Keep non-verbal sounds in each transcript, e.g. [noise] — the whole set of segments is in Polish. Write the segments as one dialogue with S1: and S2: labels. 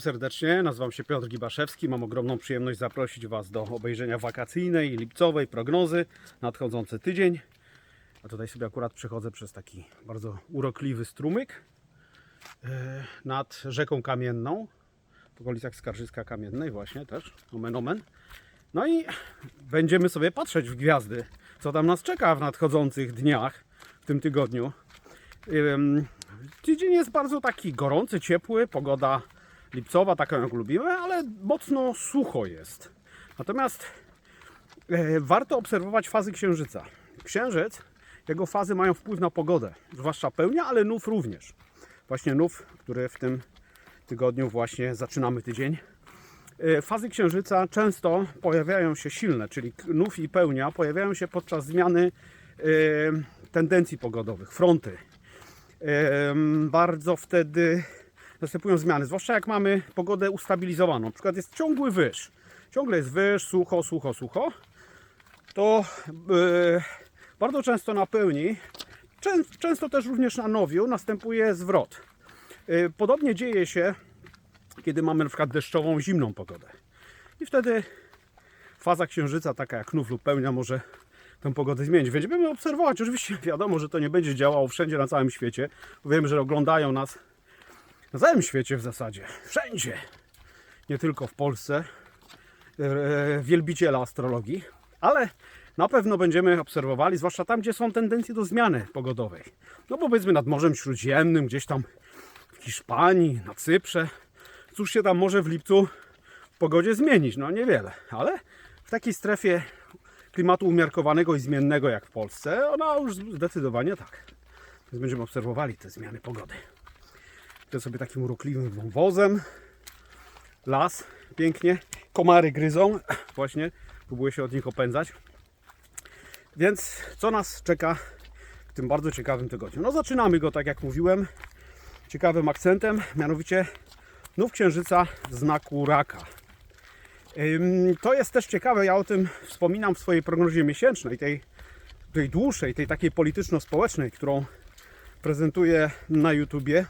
S1: serdecznie, nazywam się Piotr Gibaszewski. Mam ogromną przyjemność zaprosić Was do obejrzenia wakacyjnej, lipcowej prognozy nadchodzący tydzień. A tutaj sobie akurat przechodzę przez taki bardzo urokliwy strumyk e, nad rzeką Kamienną, w okolicach Skarżyska Kamiennej właśnie też, omen omen. No i będziemy sobie patrzeć w gwiazdy, co tam nas czeka w nadchodzących dniach, w tym tygodniu. Tydzień jest bardzo taki gorący, ciepły, pogoda lipcowa, taką jak lubimy, ale mocno sucho jest. Natomiast e, warto obserwować fazy księżyca. Księżyc, jego fazy mają wpływ na pogodę, zwłaszcza pełnia, ale nów również. Właśnie nów, który w tym tygodniu właśnie zaczynamy tydzień. E, Fazy księżyca często pojawiają się silne, czyli nów i pełnia pojawiają się podczas zmiany e, tendencji pogodowych, fronty. Em, Bardzo wtedy następują zmiany, zwłaszcza jak mamy pogodę ustabilizowaną. Na przykład jest ciągły wyż. Ciągle jest wyż, sucho, sucho, sucho. To e, bardzo często na pełni, czę, często też również na nowiu następuje zwrot. E, Podobnie dzieje się, kiedy mamy na przykład deszczową, zimną pogodę. I wtedy faza księżyca, taka jak nów lub pełnia, może tę pogodę zmienić. Będziemy obserwować. Oczywiście wiadomo, że to nie będzie działało wszędzie na całym świecie. Bo Wiemy, że oglądają nas na całym świecie w zasadzie. Wszędzie. Nie tylko w Polsce. e, Wielbiciela astrologii. Ale na pewno będziemy obserwowali, zwłaszcza tam, gdzie są tendencje do zmiany pogodowej. No powiedzmy nad Morzem Śródziemnym, gdzieś tam w Hiszpanii, na Cyprze. Cóż się tam może w lipcu w pogodzie zmienić? No niewiele, ale w takiej strefie klimatu umiarkowanego i zmiennego jak w Polsce, ona już zdecydowanie tak. Więc będziemy obserwowali te zmiany pogody. To sobie takim urokliwym wąwozem. Las, pięknie. Komary gryzą. Właśnie, próbuję się od nich opędzać. Więc co nas czeka w tym bardzo ciekawym tygodniu? No zaczynamy go, tak jak mówiłem, ciekawym akcentem, mianowicie nów księżyca w znaku raka. To jest też ciekawe, ja o tym wspominam w swojej prognozie miesięcznej, tej, tej dłuższej, tej takiej polityczno-społecznej, którą prezentuję na YouTubie.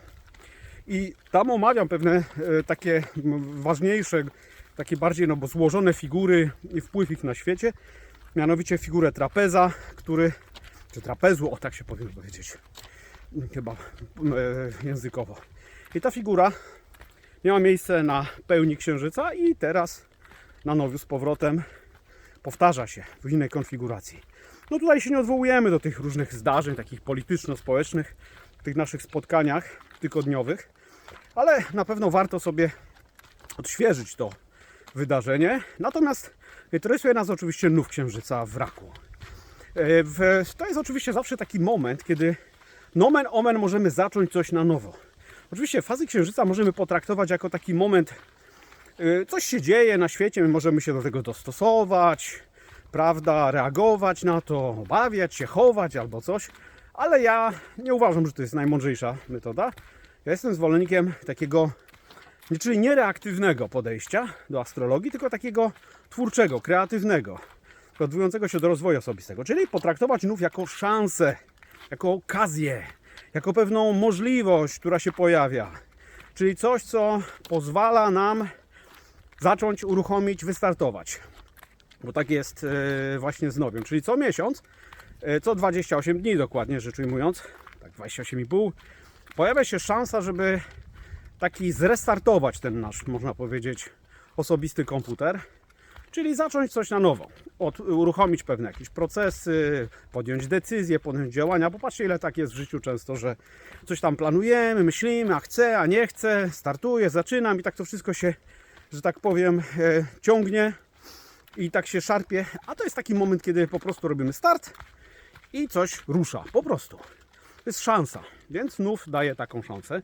S1: I tam omawiam pewne e, takie ważniejsze, takie bardziej no bo złożone figury i wpływ ich na świecie. Mianowicie figurę trapeza, który, czy trapezu, o tak się powinno powiedzieć, chyba e, językowo. I ta figura miała miejsce na pełni księżyca i teraz na nowiu z powrotem powtarza się w innej konfiguracji. No tutaj się nie odwołujemy do tych różnych zdarzeń, takich polityczno-społecznych, w tych naszych spotkaniach tygodniowych, ale na pewno warto sobie odświeżyć to wydarzenie. Natomiast interesuje nas oczywiście nów księżyca w raku. E, To jest oczywiście zawsze taki moment, kiedy nomen omen możemy zacząć coś na nowo. Oczywiście fazy księżyca możemy potraktować jako taki moment Y, coś się dzieje na świecie, my możemy się do tego dostosować, prawda, reagować na to, obawiać się, chować albo coś, ale ja nie uważam, że to jest najmądrzejsza metoda. Ja jestem zwolennikiem takiego, czyli nie reaktywnego podejścia do astrologii, tylko takiego twórczego, kreatywnego, odwołującego się do rozwoju osobistego, czyli potraktować nów jako szansę, jako okazję, jako pewną możliwość, która się pojawia. Czyli coś, co pozwala nam zacząć uruchomić, wystartować. Bo tak jest e, właśnie z nowią. Czyli co miesiąc, e, co 28 dni dokładnie rzecz ujmując, tak 28,5, pojawia się szansa, żeby taki zrestartować ten nasz, można powiedzieć, osobisty komputer. Czyli zacząć coś na nowo, od, uruchomić pewne jakieś procesy, podjąć decyzje, podjąć działania. Popatrzcie, ile tak jest w życiu często, że coś tam planujemy, myślimy, a chcę, a nie chcę, startuję, zaczynam i tak to wszystko się że tak powiem, e, ciągnie i tak się szarpie. A to jest taki moment, kiedy po prostu robimy start i coś rusza. Po prostu. To jest szansa, więc nów daje taką szansę.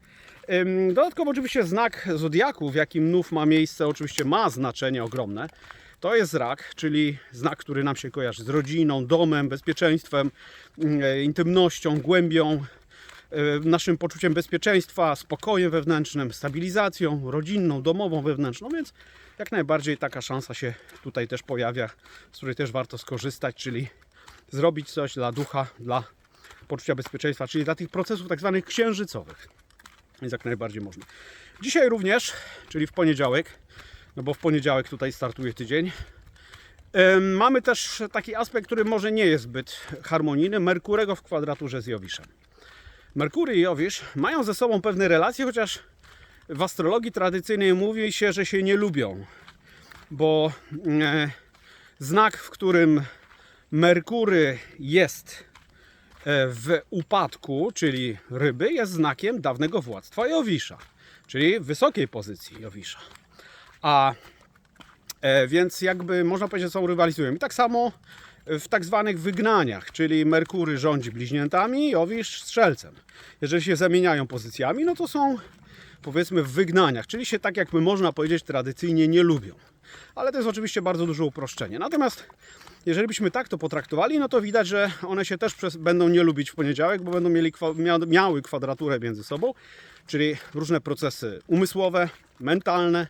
S1: Dodatkowo oczywiście znak zodiaku, w jakim nów ma miejsce, oczywiście ma znaczenie ogromne. To jest rak, czyli znak, który nam się kojarzy z rodziną, domem, bezpieczeństwem, e, intymnością, głębią, e, naszym poczuciem bezpieczeństwa, spokojem wewnętrznym, stabilizacją rodzinną, domową, wewnętrzną, więc jak najbardziej taka szansa się tutaj też pojawia, z której też warto skorzystać, czyli zrobić coś dla ducha, dla poczucia bezpieczeństwa, czyli dla tych procesów tak zwanych księżycowych. Więc jak najbardziej można. Dzisiaj również, czyli w poniedziałek, no bo w poniedziałek tutaj startuje tydzień. Mamy też taki aspekt, który może nie jest zbyt harmonijny, Merkurego w kwadraturze z Jowiszem. Merkury i Jowisz mają ze sobą pewne relacje, chociaż w astrologii tradycyjnej mówi się, że się nie lubią, bo e, znak, w którym Merkury jest w upadku, czyli ryby, jest znakiem dawnego władztwa Jowisza, czyli wysokiej pozycji Jowisza. A e, więc jakby można powiedzieć, że są rywalizują. I tak samo w tak zwanych wygnaniach, czyli Merkury rządzi bliźniętami, Jowisz strzelcem. Jeżeli się zamieniają pozycjami, no to są powiedzmy w wygnaniach, czyli się tak jakby można powiedzieć tradycyjnie nie lubią. Ale to jest oczywiście bardzo duże uproszczenie. Natomiast jeżeli byśmy tak to potraktowali, no to widać, że one się też przez, będą nie lubić w poniedziałek, bo będą mieli, miały kwadraturę między sobą, czyli różne procesy umysłowe, mentalne,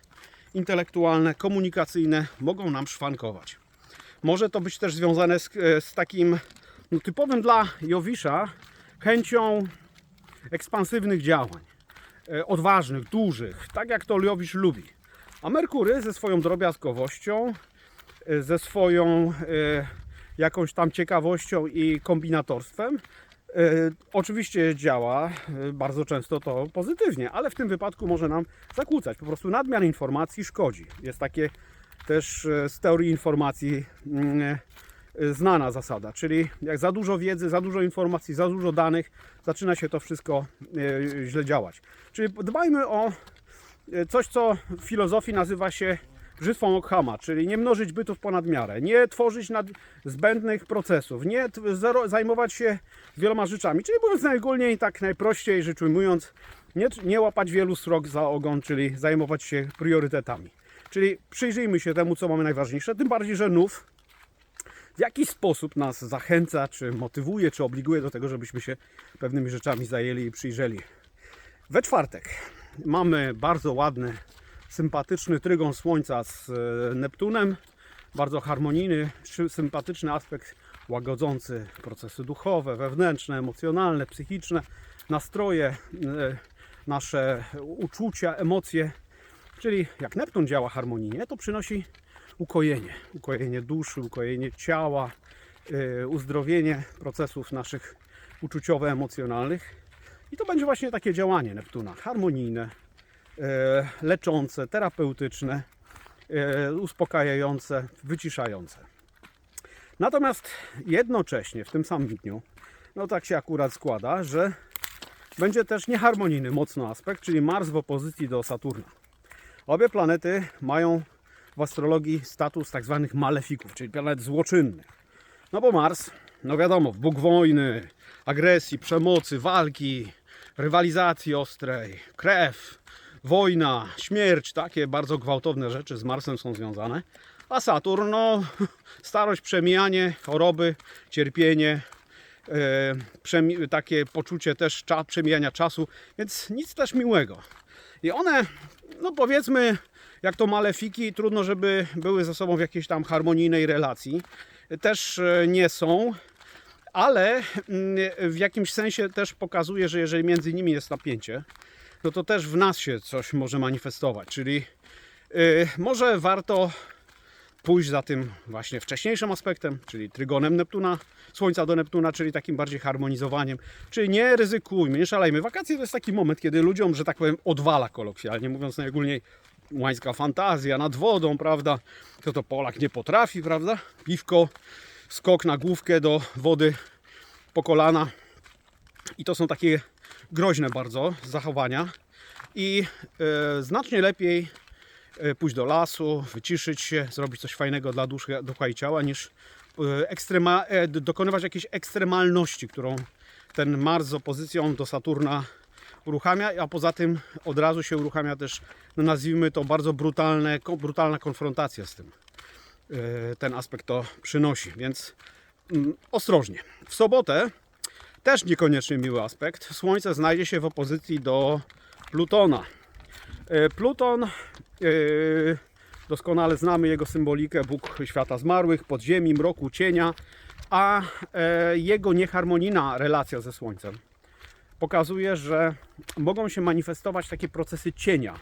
S1: intelektualne, komunikacyjne mogą nam szwankować. Może to być też związane z, e, z takim no, typowym dla Jowisza chęcią ekspansywnych działań, e, odważnych, dużych, tak jak to Jowisz lubi. A Merkury ze swoją drobiazgowością, e, ze swoją e, jakąś tam ciekawością i kombinatorstwem, e, oczywiście działa bardzo często to pozytywnie, ale w tym wypadku może nam zakłócać. Po prostu nadmiar informacji szkodzi. Jest takie też z teorii informacji mm, znana zasada, czyli jak za dużo wiedzy, za dużo informacji, za dużo danych, zaczyna się to wszystko źle działać. Czyli dbajmy o coś, co w filozofii nazywa się brzytwą Ockhama, czyli nie mnożyć bytów ponad miarę, nie tworzyć nad zbędnych procesów, nie zajmować się wieloma rzeczami, czyli mówiąc najogólniej, tak najprościej rzecz ujmując, nie, nie łapać wielu srok za ogon, czyli zajmować się priorytetami. Czyli przyjrzyjmy się temu, co mamy najważniejsze, tym bardziej, że nów w jakiś sposób nas zachęca, czy motywuje, czy obliguje do tego, żebyśmy się pewnymi rzeczami zajęli i przyjrzeli. We czwartek mamy bardzo ładny, sympatyczny trygon Słońca z e, Neptunem. Bardzo harmonijny, sy- sympatyczny aspekt łagodzący procesy duchowe, wewnętrzne, emocjonalne, psychiczne, nastroje, e, nasze uczucia, emocje. Czyli jak Neptun działa harmonijnie, to przynosi ukojenie. Ukojenie duszy, ukojenie ciała, e, uzdrowienie procesów naszych uczuciowo-emocjonalnych. I to będzie właśnie takie działanie Neptuna. Harmonijne, e, leczące, terapeutyczne, e, uspokajające, wyciszające. Natomiast jednocześnie w tym samym dniu, no tak się akurat składa, że będzie też nieharmonijny mocno aspekt, czyli Mars w opozycji do Saturna. Obie planety mają w astrologii status tak zwanych malefików, czyli planet złoczynnych. No bo Mars, no wiadomo, Bóg wojny, agresji, przemocy, walki, rywalizacji ostrej, krew, wojna, śmierć, takie bardzo gwałtowne rzeczy z Marsem są związane. A Saturn, no, [laughs] starość, przemijanie, choroby, cierpienie, przemi- takie poczucie też cza- przemijania czasu, więc nic też miłego. I one, no powiedzmy, jak to malefiki, trudno, żeby były ze sobą w jakiejś tam harmonijnej relacji. Też e, nie są, ale mm, w jakimś sensie też pokazuje, że jeżeli między nimi jest napięcie, no to też w nas się coś może manifestować. Czyli y, może warto pójść za tym właśnie wcześniejszym aspektem, czyli trygonem Neptuna, Słońca do Neptuna, czyli takim bardziej harmonizowaniem. Czyli nie ryzykujmy, nie szalejmy. Wakacje to jest taki moment, kiedy ludziom, że tak powiem, odwala kolokwialnie, mówiąc najogólniej łańska fantazja nad wodą, prawda? To to Polak nie potrafi, prawda? Piwko, skok na główkę do wody po kolana. I to są takie groźne bardzo zachowania. I e, znacznie lepiej e, pójść do lasu, wyciszyć się, zrobić coś fajnego dla duszy, ducha i ciała, niż e, ekstrema, dokonywać jakiejś ekstremalności, którą ten Mars z opozycją do Saturna uruchamia, a poza tym od razu się uruchamia też, no nazwijmy to bardzo brutalne, brutalna konfrontacja z tym. E, Ten aspekt to przynosi, więc mm, ostrożnie. W sobotę też niekoniecznie miły aspekt. Słońce znajdzie się w opozycji do Plutona. E, Pluton, e, doskonale znamy jego symbolikę, Bóg świata zmarłych, podziemi, mroku, cienia, a jego nieharmonijna relacja ze Słońcem pokazuje, że mogą się manifestować takie procesy cienia.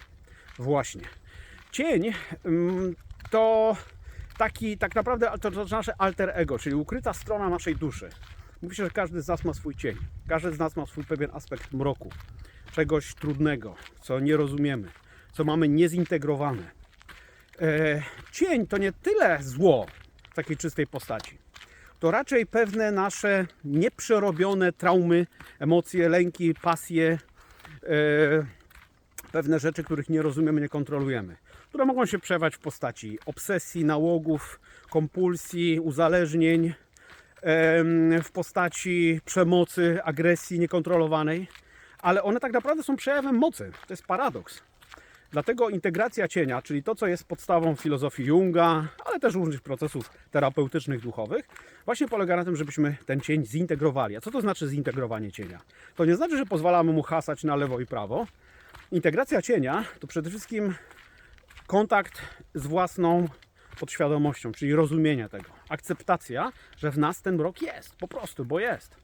S1: Właśnie. Cień mm, to taki tak naprawdę to, to nasze alter ego, czyli ukryta strona naszej duszy. Mówi się, że każdy z nas ma swój cień. Każdy z nas ma swój pewien aspekt mroku, czegoś trudnego, co nie rozumiemy, co mamy niezintegrowane. E, cień to nie tyle zło w takiej czystej postaci. To raczej pewne nasze nieprzerobione traumy, emocje, lęki, pasje, e, pewne rzeczy, których nie rozumiemy, nie kontrolujemy, które mogą się przejawiać w postaci obsesji, nałogów, kompulsji, uzależnień, w postaci przemocy, agresji niekontrolowanej, ale one tak naprawdę są przejawem mocy. To jest paradoks. Dlatego integracja cienia, czyli to, co jest podstawą filozofii Junga, ale też różnych procesów terapeutycznych, duchowych, właśnie polega na tym, żebyśmy ten cień zintegrowali. A co to znaczy zintegrowanie cienia? To nie znaczy, że pozwalamy mu hasać na lewo i prawo. Integracja cienia to przede wszystkim kontakt z własną podświadomością, czyli rozumienie tego. Akceptacja, że w nas ten mrok jest, po prostu, bo jest.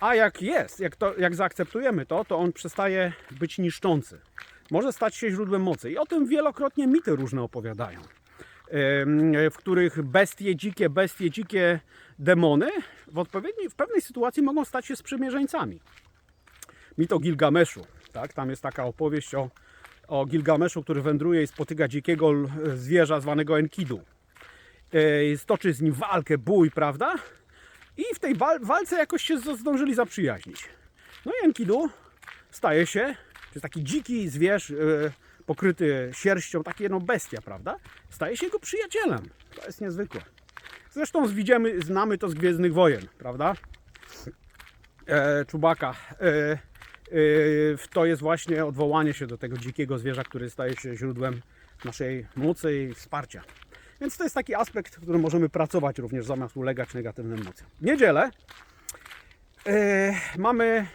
S1: A jak jest, jak, to, jak zaakceptujemy to, to on przestaje być niszczący. Może stać się źródłem mocy. I o tym wielokrotnie mity różne opowiadają. W których bestie, dzikie bestie, dzikie demony w, odpowiedniej, w pewnej sytuacji mogą stać się sprzymierzeńcami. Mit o Gilgameszu. Tak? Tam jest taka opowieść o, o Gilgameszu, który wędruje i spotyka dzikiego zwierza zwanego Enkidu. E, Stoczy z nim walkę, bój, prawda? I w tej wal- walce jakoś się zdążyli zaprzyjaźnić. No i Enkidu staje się, to jest taki dziki zwierz, e, pokryty sierścią, takie no bestia, prawda? Staje się jego przyjacielem. To jest niezwykłe. Zresztą widzimy, znamy to z Gwiezdnych Wojen, prawda? E, Czubaka. E, to jest właśnie odwołanie się do tego dzikiego zwierza, który staje się źródłem naszej mocy i wsparcia. Więc to jest taki aspekt, w którym możemy pracować również zamiast ulegać negatywnym emocjom. Niedzielę e, mamy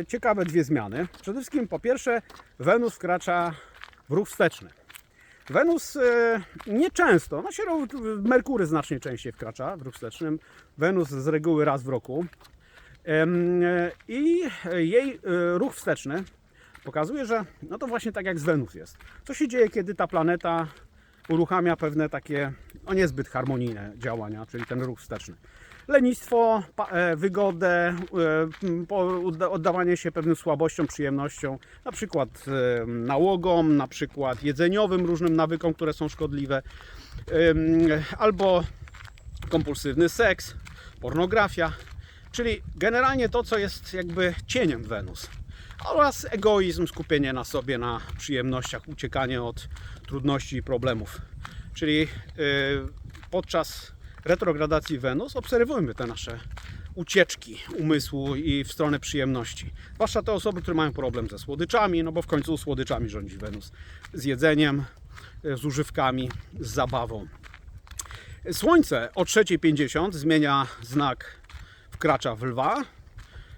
S1: e, ciekawe dwie zmiany. Przede wszystkim po pierwsze Wenus wkracza w ruch wsteczny. Wenus nieczęsto, no się Merkury znacznie częściej wkracza w ruch wstecznym. Wenus z reguły raz w roku. I jej e, ruch wsteczny pokazuje, że no to właśnie tak jak z Wenus jest. Co się dzieje, kiedy ta planeta uruchamia pewne takie no niezbyt harmonijne działania, czyli ten ruch wsteczny. Lenistwo, e, wygodę, e, oddawanie się pewnym słabościom, przyjemnościom, na przykład nałogom, na przykład jedzeniowym różnym nawykom, które są szkodliwe, albo kompulsywny seks, pornografia, czyli generalnie to, co jest jakby cieniem Wenus. Oraz egoizm, skupienie na sobie, na przyjemnościach, uciekanie od trudności i problemów. Czyli yy, podczas retrogradacji Wenus obserwujmy te nasze ucieczki umysłu i w stronę przyjemności. Zwłaszcza te osoby, które mają problem ze słodyczami, no bo w końcu słodyczami rządzi Wenus. Z jedzeniem, yy, z używkami, z zabawą. Słońce o 3.50 zmienia znak, wkracza w lwa.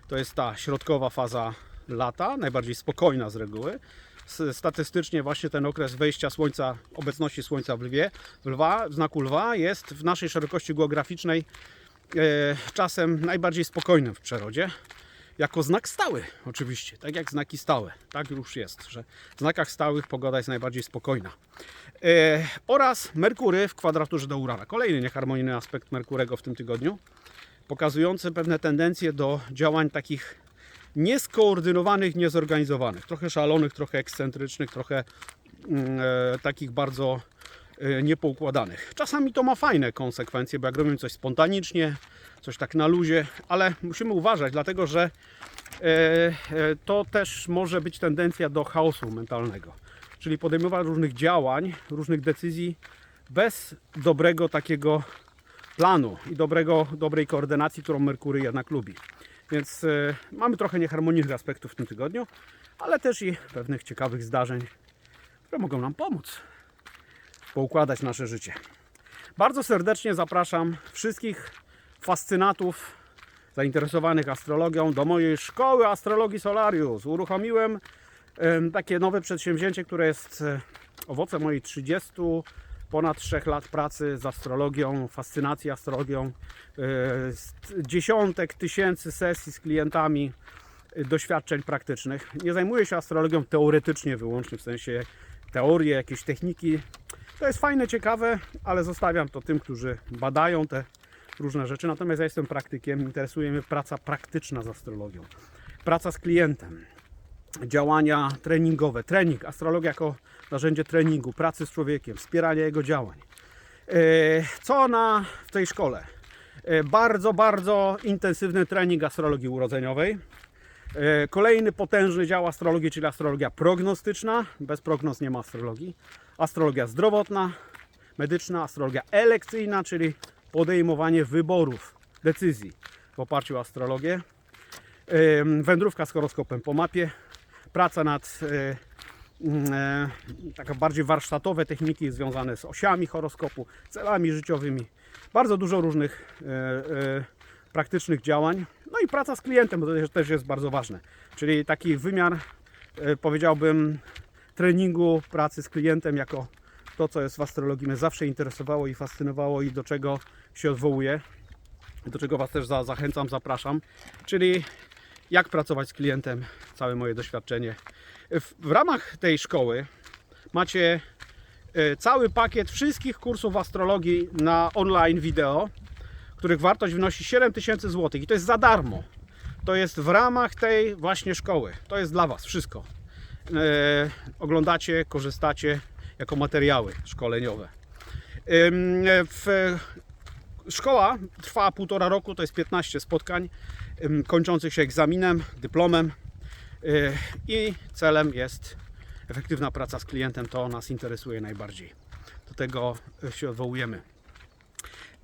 S1: To jest ta środkowa faza lata, najbardziej spokojna z reguły. Statystycznie właśnie ten okres wejścia słońca, obecności słońca w lwie, lwa, w znaku lwa jest w naszej szerokości geograficznej e, czasem najbardziej spokojnym w przyrodzie. Jako znak stały, oczywiście, tak jak znaki stałe. Tak już jest, że w znakach stałych pogoda jest najbardziej spokojna. E, oraz Merkury w kwadraturze do Urana. Kolejny nieharmonijny aspekt Merkurego w tym tygodniu, pokazujący pewne tendencje do działań takich nieskoordynowanych, niezorganizowanych, trochę szalonych, trochę ekscentrycznych, trochę mm, e, takich bardzo e, niepoukładanych. Czasami to ma fajne konsekwencje, bo jak robimy coś spontanicznie, coś tak na luzie, ale musimy uważać, dlatego że e, to też może być tendencja do chaosu mentalnego, czyli podejmowania różnych działań, różnych decyzji bez dobrego takiego planu i dobrego, dobrej koordynacji, którą Merkury jednak lubi. Więc e, mamy trochę nieharmonijnych aspektów w tym tygodniu, ale też i pewnych ciekawych zdarzeń, które mogą nam pomóc poukładać nasze życie. Bardzo serdecznie zapraszam wszystkich fascynatów zainteresowanych astrologią do mojej szkoły astrologii Solarius. Uruchomiłem em, takie nowe przedsięwzięcie, które jest e, owocem mojej 30 ponad 3 lat pracy z astrologią, fascynacji astrologią, e, dziesiątek tysięcy sesji z klientami, y, doświadczeń praktycznych. Nie zajmuję się astrologią teoretycznie wyłącznie, w sensie teorie, jakieś techniki. To jest fajne, ciekawe, ale zostawiam to tym, którzy badają te różne rzeczy. Natomiast ja jestem praktykiem, interesuje mnie praca praktyczna z astrologią. Praca z klientem, działania treningowe, trening, astrologia jako narzędzie treningu, pracy z człowiekiem, wspierania jego działań. E, Co na w tej szkole? E, Bardzo, bardzo intensywny trening astrologii urodzeniowej. E, Kolejny potężny dział astrologii, czyli astrologia prognostyczna. Bez prognoz nie ma astrologii. Astrologia zdrowotna, medyczna, astrologia elekcyjna, czyli podejmowanie wyborów, decyzji w oparciu o astrologię. Wędrówka z horoskopem po mapie. Praca nad e, mm, e, taka bardziej warsztatowe techniki związane z osiami horoskopu, celami życiowymi. Bardzo dużo różnych praktycznych działań. No i praca z klientem, bo to też- jest bardzo ważne. Czyli taki wymiar, powiedziałbym, treningu pracy z klientem jako to, co jest w astrologii mnie zawsze interesowało i fascynowało i do czego się odwołuję, do czego Was też za, zachęcam, zapraszam. Czyli jak pracować z klientem, całe moje doświadczenie. W, w ramach tej szkoły macie e, cały pakiet wszystkich kursów astrologii na online wideo, których wartość wynosi 7000 zł i to jest za darmo. To jest w ramach tej właśnie szkoły. To jest dla Was wszystko. E, oglądacie, korzystacie jako materiały szkoleniowe. E, W, szkoła trwa półtora roku, to jest 15 spotkań kończących się egzaminem, dyplomem y, i celem jest efektywna praca z klientem. To nas interesuje najbardziej. Do tego się odwołujemy.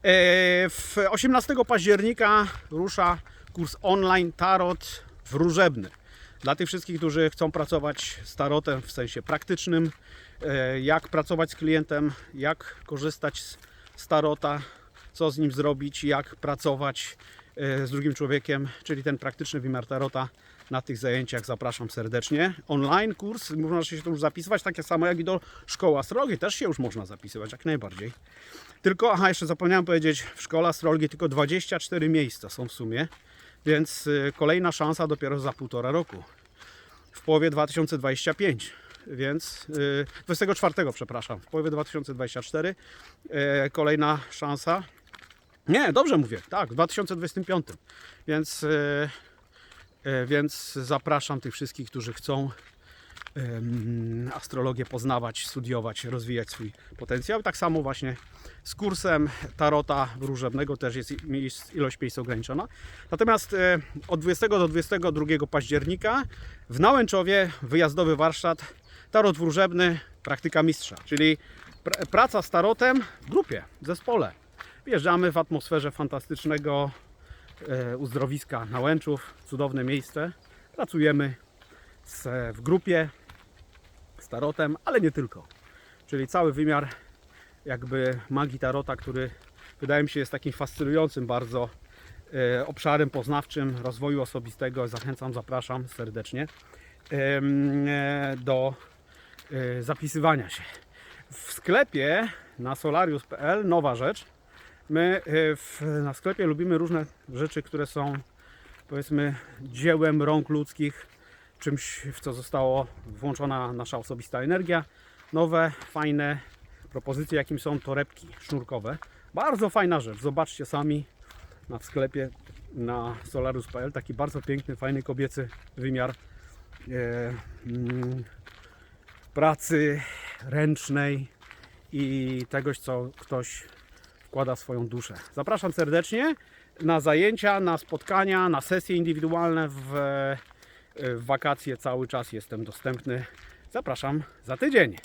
S1: E, W 18 października rusza kurs online Tarot wróżebny. Dla tych wszystkich, którzy chcą pracować z tarotem w sensie praktycznym, e, jak pracować z klientem, jak korzystać z, tarota, co z nim zrobić, jak pracować e, z drugim człowiekiem, czyli ten praktyczny wymiar tarota. Na tych zajęciach zapraszam serdecznie. Online kurs, można się tu już zapisywać, takie samo jak i do szkoły astrologii, też się już można zapisywać, jak najbardziej. Tylko, aha, jeszcze zapomniałem powiedzieć, w szkole astrologii tylko 24 miejsca są w sumie, więc y, kolejna szansa dopiero za półtora roku. W połowie 2025, więc y, 24, przepraszam, w połowie 2024 y, kolejna szansa. Nie, dobrze mówię, tak, w 2025. Więc, y, y, więc zapraszam tych wszystkich, którzy chcą em, astrologię poznawać, studiować, rozwijać swój potencjał. Tak samo właśnie z kursem tarota wróżebnego też jest ilość miejsc ograniczona. Natomiast e, od 20 do 22 października w Nałęczowie wyjazdowy warsztat tarot wróżebny, praktyka mistrza, czyli pr- praca z tarotem w grupie, w zespole. Wjeżdżamy w atmosferze fantastycznego e, uzdrowiska Nałęczów, cudowne miejsce. Pracujemy z, w grupie z tarotem, ale nie tylko. Czyli cały wymiar jakby magii tarota, który wydaje mi się jest takim fascynującym bardzo e, obszarem poznawczym rozwoju osobistego. Zachęcam, zapraszam serdecznie e, do e, zapisywania się. W sklepie na solarius.pl nowa rzecz. My e, w, na sklepie lubimy różne rzeczy, które są powiedzmy dziełem rąk ludzkich, czymś w co zostało włączona nasza osobista energia. Nowe, fajne propozycje, jakim są torebki sznurkowe. Bardzo fajna rzecz. Zobaczcie sami na sklepie na solarus.pl. Taki bardzo piękny, fajny kobiecy wymiar e, mm, pracy ręcznej i tegoś, co ktoś wkłada swoją duszę. Zapraszam serdecznie na zajęcia, na spotkania, na sesje indywidualne w, w wakacje. Cały czas jestem dostępny. Zapraszam za tydzień.